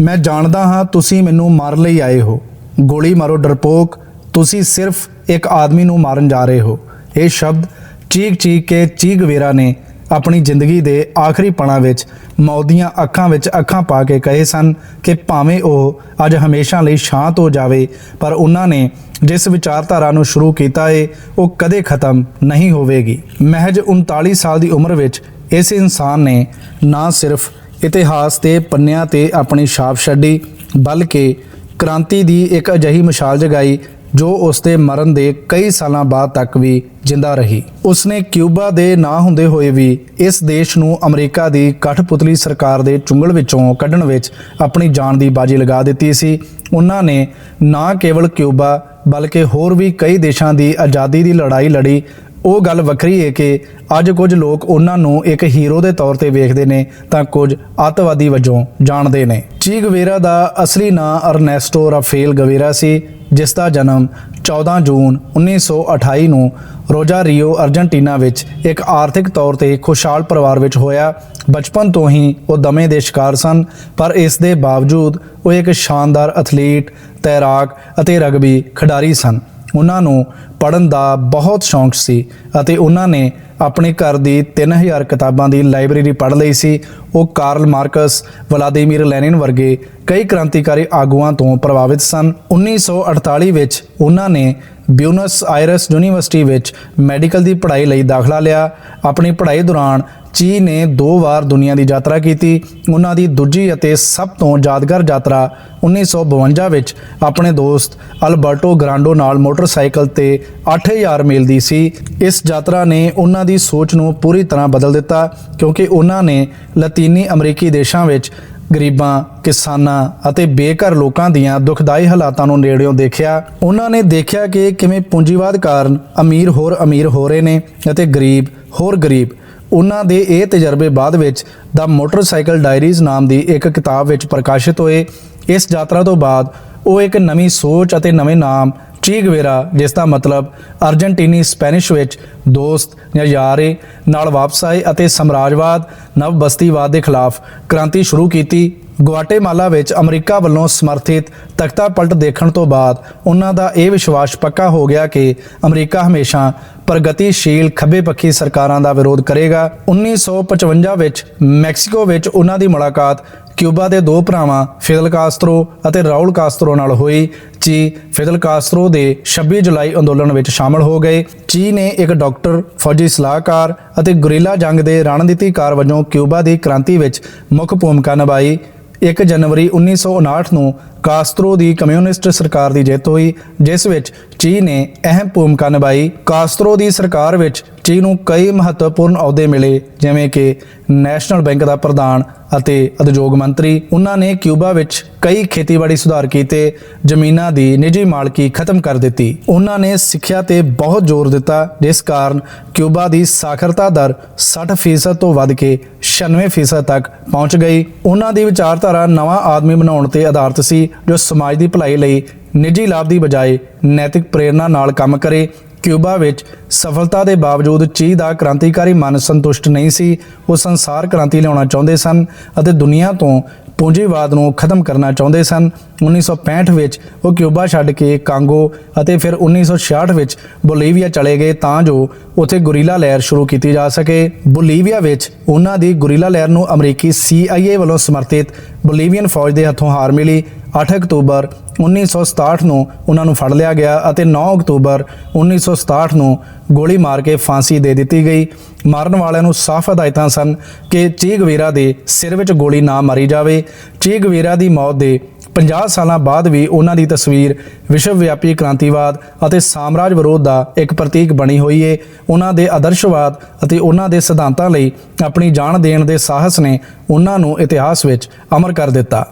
ਮੈਂ ਜਾਣਦਾ ਹਾਂ ਤੁਸੀਂ ਮੈਨੂੰ ਮਾਰਨ ਲਈ ਆਏ ਹੋ। ਗੋਲੀ ਮਾਰੋ, ਡਰਪੋਕ। ਤੁਸੀਂ ਸਿਰਫ ਇੱਕ ਆਦਮੀ ਨੂੰ ਮਾਰਨ ਜਾ ਰਹੇ ਹੋ। ਇਹ ਸ਼ਬਦ ਚੀਕ ਚੀਕ ਕੇ ਚੀਗਵੇਰਾ ਨੇ ਆਪਣੀ ਜ਼ਿੰਦਗੀ ਦੇ ਆਖਰੀ ਪਲਾਂ ਵਿੱਚ ਮੌਤ ਦੀਆਂ ਅੱਖਾਂ ਵਿੱਚ ਅੱਖਾਂ ਪਾ ਕੇ ਕਹੇ ਸਨ ਕਿ ਭਾਵੇਂ ਉਹ ਅੱਜ ਹਮੇਸ਼ਾ ਲਈ ਸ਼ਾਂਤ ਹੋ ਜਾਵੇ, ਪਰ ਉਹਨਾਂ ਨੇ ਜਿਸ ਵਿਚਾਰਧਾਰਾ ਨੂੰ ਸ਼ੁਰੂ ਕੀਤਾ ਏ, ਉਹ ਕਦੇ ਖਤਮ ਨਹੀਂ ਹੋਵੇਗੀ। ਮਹਿਜ 39 ਸਾਲ ਦੀ ਉਮਰ ਵਿੱਚ ਇਸ ਇਨਸਾਨ ਨੇ ਨਾ ਸਿਰਫ ਇਤਿਹਾਸ 'ਤੇ ਪੰਨਿਆਂ ਤੇ ਆਪਣੀ ਛਾਪ ਛੱਡੀ, ਬਲਕਿ ਕ੍ਰਾਂਤੀ ਦੀ ਇੱਕ ਅਜਿਹੀ ਮਿਸਾਲ ਜਗਾਈ, ਜੋ ਉਸ ਦੇ ਮਰਨ ਦੇ ਕਈ ਸਾਲਾਂ ਬਾਅਦ ਤੱਕ ਵੀ ਜਿੰਦਾ ਰਹੀ। ਉਸਨੇ ਕਿਊਬਾ ਦੇ ਨਾ ਹੁੰਦੇ ਹੋਏ ਵੀ ਇਸ ਦੇਸ਼ ਨੂੰ ਅਮਰੀਕਾ ਦੀ ਕਠਪੁਤਲੀ ਸਰਕਾਰ ਦੇ ਚੁੰਗਲ ਵਿੱਚੋਂ ਕੱਢਣ ਵਿੱਚ ਆਪਣੀ ਜਾਨ ਦੀ ਬਾਜੀ ਲਗਾ ਦਿੱਤੀ ਸੀ। ਉਹਨਾਂ ਨੇ ਨਾ ਕੇਵਲ ਕਿਊਬਾ, ਬਲਕਿ ਹੋਰ ਵੀ ਕਈ ਦੇਸ਼ਾਂ ਦੀ ਆਜ਼ਾਦੀ ਦੀ ਲੜਾਈ ਲੜੀ ਉਹ ਗੱਲ ਵੱਖਰੀ ਹੈ ਕਿ ਅੱਜ ਕੁਝ ਲੋਕ ਉਹਨਾਂ ਨੂੰ ਇੱਕ ਹੀਰੋ ਦੇ ਤੌਰ ਤੇ ਵੇਖਦੇ ਨੇ ਤਾਂ ਕੁਝ ਅੱਤਵਾਦੀ ਵਜੋਂ ਜਾਣਦੇ ਨੇ। ਚੀ ਗਵੇਰਾ ਦਾ ਅਸਲੀ ਨਾਂ ਅਰਨੈਸਟੋ ਰਾਫੇਲ ਗਵੇਰਾ ਸੀ, ਜਿਸ ਦਾ ਜਨਮ 14 ਜੂਨ 1928 ਨੂੰ ਰੋਜ਼ਾਰੀਓ ਅਰਜਨਟੀਨਾ ਵਿੱਚ ਇੱਕ ਆਰਥਿਕ ਤੌਰ ਤੇ ਖੁਸ਼ਹਾਲ ਪਰਿਵਾਰ ਵਿੱਚ ਹੋਇਆ। ਬਚਪਨ ਤੋਂ ਹੀ ਉਹ ਦਮੇ ਦੇ ਸ਼ਿਕਾਰ ਸਨ, ਪਰ ਇਸ ਦੇ ਬਾਵਜੂਦ ਉਹ ਇੱਕ ਸ਼ਾਨਦਾਰ ਐਥਲੀਟ ਤੈਰਾਕ ਅਤੇ ਰਗਬੀ ਖਿਡਾਰੀ ਸਨ। ਉਹਨਾਂ ਨੂੰ ਪੜ੍ਹਨ ਦਾ ਬਹੁਤ ਸ਼ੌਂਕ ਸੀ ਅਤੇ ਉਹਨਾਂ ਨੇ ਆਪਣੇ ਘਰ ਦੀ 3000 ਕਿਤਾਬਾਂ ਦੀ ਲਾਇਬ੍ਰੇਰੀ ਪੜ੍ਹ ਲਈ ਸੀ। ਉਹ ਕਾਰਲ ਮਾਰਕਸ, ਵਲਾਦੀਮੀਰ ਲੈਨਿਨ ਵਰਗੇ ਕਈ ਕ੍ਰਾਂਤੀਕਾਰੀ ਆਗੂਆਂ ਤੋਂ ਪ੍ਰਭਾਵਿਤ ਸਨ। 1948 ਵਿੱਚ ਉਹਨਾਂ ਨੇ ਬਿਊਨਸ ਆਇਰਸ ਯੂਨੀਵਰਸਿਟੀ ਵਿੱਚ ਮੈਡੀਕਲ ਦੀ ਪੜ੍ਹਾਈ ਲਈ ਦਾਖਲਾ ਲਿਆ। ਆਪਣੀ ਪੜ੍ਹਾਈ ਦੌਰਾਨ ਚੀ ਨੇ ਦੋ ਵਾਰ ਦੁਨੀਆ ਦੀ ਯਾਤਰਾ ਕੀਤੀ। ਉਹਨਾਂ ਦੀ ਦੂਜੀ ਅਤੇ ਸਭ ਤੋਂ ਯਾਦਗਾਰ ਯਾਤਰਾ 1952 ਵਿੱਚ ਆਪਣੇ ਦੋਸਤ ਅਲਬਰਟੋ ਗ੍ਰਾਂਡੋ ਨਾਲ ਮੋਟਰਸਾਈਕਲ ਤੇ 8000 ਮੀਲ ਦੀ ਸੀ। ਇਸ ਯਾਤਰਾ ਨੇ ਉਹਨਾਂ ਦੀ ਸੋਚ ਨੂੰ ਪੂਰੀ ਤਰ੍ਹਾਂ ਬਦਲ ਦਿੱਤਾ ਕਿਉਂਕਿ ਉਹਨਾਂ ਨੇ ਲਾਤੀਨੀ ਅਮਰੀਕੀ ਦੇਸ਼ਾਂ ਵਿੱਚ ਗਰੀਬਾਂ, ਕਿਸਾਨਾਂ ਅਤੇ ਬੇਘਰ ਲੋਕਾਂ ਦੀਆਂ ਦੁਖਦਾਈ ਹਾਲਾਤਾਂ ਨੂੰ ਨੇੜਿਓਂ ਦੇਖਿਆ, ਉਹਨਾਂ ਨੇ ਦੇਖਿਆ ਕਿ ਕਿਵੇਂ ਪੂੰਜੀਵਾਦ ਕਾਰਨ ਅਮੀਰ ਹੋਰ ਅਮੀਰ ਹੋ ਰਹੇ ਨੇ ਅਤੇ ਗਰੀਬ ਹੋਰ ਗਰੀਬ। ਉਹਨਾਂ ਦੇ ਇਹ ਤਜਰਬੇ ਬਾਅਦ ਵਿੱਚ ਦਾ ਮੋਟਰਸਾਈਕਲ ਡਾਇਰੀਜ਼ ਨਾਮ ਦੀ ਇੱਕ ਕਿਤਾਬ ਵਿੱਚ ਪ੍ਰਕਾਸ਼ਿਤ ਹੋਏ। ਇਸ ਯਾਤਰਾ ਤੋਂ ਬਾਅਦ ਉਹ ਇੱਕ ਨਵੀਂ ਸੋਚ ਅਤੇ ਨਵੇਂ ਨਾਮ ਚੀਗਵੇਰਾ ਜਿਸ ਦਾ ਮਤਲਬ ਅਰਜਨਟੀਨੀ ਸਪੈਨਿਸ਼ ਵਿੱਚ ਦੋਸਤ ਜਾਂ ਯਾਰੇ ਨਾਲ ਵਾਪਸ ਆਏ ਅਤੇ ਸਮਰਾਜਵਾਦ, ਨਵ ਬਸਤੀਵਾਦ ਦੇ ਖਿਲਾਫ ਕ੍ਰਾਂਤੀ ਸ਼ੁਰੂ ਕੀਤੀ। ਗੁਆਟੇਮਾਲਾ ਵਿੱਚ ਅਮਰੀਕਾ ਵੱਲੋਂ ਸਮਰਥਿਤ ਤਖਤਾ ਪਲਟ ਦੇਖਣ ਤੋਂ ਬਾਅਦ ਉਹਨਾਂ ਦਾ ਇਹ ਵਿਸ਼ਵਾਸ ਪੱਕਾ ਹੋ ਗਿਆ ਕਿ ਅਮਰੀਕਾ ਹਮੇਸ਼ਾ ਪ੍ਰਗਤੀਸ਼ੀਲ ਖੱਬੇ ਪੱਖੀ ਸਰਕਾਰਾਂ ਦਾ ਵਿਰੋਧ ਕਰੇਗਾ। 1955 ਵਿੱਚ ਮੈਕਸੀਕੋ ਵਿੱਚ ਉਹਨਾਂ ਦੀ ਮੁਲਾਕਾਤ ਕਿਊਬਾ ਦੇ ਦੋ ਭਰਾਵਾਂ ਫਿਦਲ ਕਾਸਤਰੋ ਅਤੇ ਰਾਉਲ ਕਾਸਤਰੋ ਨਾਲ ਹੋਈ। ਚੀ ਫਿਦਲ ਕਾਸਤਰੋ ਦੇ 26 ਜੁਲਾਈ ਅੰਦੋਲਨ ਵਿੱਚ ਸ਼ਾਮਲ ਹੋ ਗਏ। ਚੀ ਨੇ ਇੱਕ ਡਾਕਟਰ, ਫੌਜੀ ਸਲਾਹਕਾਰ ਅਤੇ ਗੁਰੀਲਾ ਜੰਗ ਦੇ ਰਣਨੀਤੀਕਾਰ ਵਜੋਂ ਕਿਊਬਾ ਦੀ ਕ੍ਰਾਂਤੀ ਵਿੱਚ ਮੁੱਖ ਭੂਮਿਕਾ ਨਿਭਾਈ। 1 ਜਨਵਰੀ 1959 ਨੂੰ ਕਾਸਤਰੋ ਦੀ ਕਮਿਊਨਿਸਟ ਸਰਕਾਰ ਦੀ ਜਿੱਤ ਹੋਈ, ਜਿਸ ਵਿੱਚ ਚੀ ਨੇ ਅਹਿਮ ਭੂਮਿਕਾ ਨਿਭਾਈ। ਕਾਸਤਰੋ ਦੀ ਸਰਕਾਰ ਵਿੱਚ ਚੀ ਨੂੰ ਕਈ ਮਹੱਤਵਪੂਰਨ ਅਹੁਦੇ ਮਿਲੇ, ਜਿਵੇਂ ਕਿ ਨੈਸ਼ਨਲ ਬੈਂਕ ਦਾ ਪ੍ਰਧਾਨ ਅਤੇ ਉਦਯੋਗ ਮੰਤਰੀ। ਉਹਨਾਂ ਨੇ ਕਿਊਬਾ ਵਿੱਚ ਕਈ ਖੇਤੀਬਾੜੀ ਸੁਧਾਰ ਕੀਤੇ, ਜ਼ਮੀਨਾਂ ਦੀ ਨਿੱਜੀ ਮਾਲਕੀ ਖਤਮ ਕਰ ਦਿੱਤੀ। ਉਹਨਾਂ ਨੇ ਸਿੱਖਿਆ ਤੇ ਬਹੁਤ ਜ਼ੋਰ ਦਿੱਤਾ, ਜਿਸ ਕਾਰਨ ਕਿਊਬਾ ਦੀ ਸਾਖਰਤਾ ਦਰ 60% ਤੋਂ ਵੱਧ ਕੇ 96% ਤੱਕ ਪਹੁੰਚ ਗਈ। ਉਹਨਾਂ ਦੀ ਵਿਚਾਰਧਾਰਾ ਨਵਾਂ ਆਦਮੀ ਬਣਾਉਣ ਤੇ ਆਧਾਰਿਤ ਸੀ, ਜੋ ਸਮਾਜ ਦੀ ਭਲਾਈ ਲਈ ਨਿੱਜੀ ਲਾਭ ਦੀ ਬਜਾਏ ਨੈਤਿਕ ਪ੍ਰੇਰਣਾ ਨਾਲ ਕੰਮ ਕਰੇ। ਕਿਊਬਾ ਵਿੱਚ ਸਫਲਤਾ ਦੇ ਬਾਵਜੂਦ ਚੀ ਦਾ ਕ੍ਰਾਂਤੀਕਾਰੀ ਮਨ ਸੰਤੁਸ਼ਟ ਨਹੀਂ ਸੀ। ਉਹ ਸੰਸਾਰ ਕ੍ਰਾਂਤੀ ਲਿਆਉਣਾ ਚਾਹੁੰਦੇ ਸਨ ਅਤੇ ਦੁਨੀਆ ਤੋਂ ਪੂੰਜੀਵਾਦ ਨੂੰ ਖਤਮ ਕਰਨਾ ਚਾਹੁੰਦੇ ਸਨ। 1965 ਵਿੱਚ ਉਹ ਕਿਊਬਾ ਛੱਡ ਕੇ ਕਾਂਗੋ ਅਤੇ ਫਿਰ 1966 ਵਿੱਚ ਬੋਲੀਵੀਆ ਚਲੇ ਗਏ ਤਾਂ ਜੋ ਉੱਥੇ ਗੁਰੀਲਾ ਲਹਿਰ ਸ਼ੁਰੂ ਕੀਤੀ ਜਾ ਸਕੇ। ਬੋਲੀਵੀਆ ਵਿੱਚ ਉਹਨਾਂ ਦੀ ਗੁਰੀਲਾ ਲਹਿਰ ਨੂੰ ਅਮਰੀਕੀ CIA ਵੱਲੋਂ ਸਮਰਥਿਤ ਬੋਲੀਵੀਅਨ ਫੌਜ ਦੇ ਹੱਥੋਂ ਹਾਰ ਮਿਲੀ। 8 ਅਕਤੂਬਰ 1967 ਨੂੰ ਉਹਨਾਂ ਨੂੰ ਫੜ ਲਿਆ ਗਿਆ ਅਤੇ 9 ਅਕਤੂਬਰ 1967 ਨੂੰ ਗੋਲੀ ਮਾਰ ਕੇ ਫਾਂਸੀ ਦੇ ਦਿੱਤੀ ਗਈ। ਮਾਰਨ ਵਾਲਿਆਂ ਨੂੰ ਸਾਫ਼ ਹਦਾਇਤਾਂ ਸਨ ਕਿ ਚੀਗਵੇਰਾ ਦੇ ਸਿਰ ਵਿੱਚ ਗੋਲੀ ਨਾ ਮਾਰੀ ਜਾਵੇ। ਚੀਗਵੇਰਾ ਦੀ ਮੌਤ ਦੇ 50 ਸਾਲਾਂ ਬਾਅਦ ਵੀ ਉਹਨਾਂ ਦੀ ਤਸਵੀਰ ਵਿਸ਼ਵ ਵਿਆਪੀ ਕ੍ਰਾਂਤੀਵਾਦ ਅਤੇ ਸਾਮਰਾਜ ਵਿਰੋਧ ਦਾ ਇੱਕ ਪ੍ਰਤੀਕ ਬਣੀ ਹੋਈ ਏ। ਉਹਨਾਂ ਦੇ ਆਦਰਸ਼ਵਾਦ ਅਤੇ ਉਹਨਾਂ ਦੇ ਸਿਧਾਂਤਾਂ ਲਈ ਆਪਣੀ ਜਾਨ ਦੇਣ ਦੇ ਸਾਹਸ ਨੇ ਉਹਨਾਂ ਨੂੰ ਇਤਿਹਾਸ ਵਿੱਚ ਅਮਰ ਕਰ ਦਿੱਤਾ।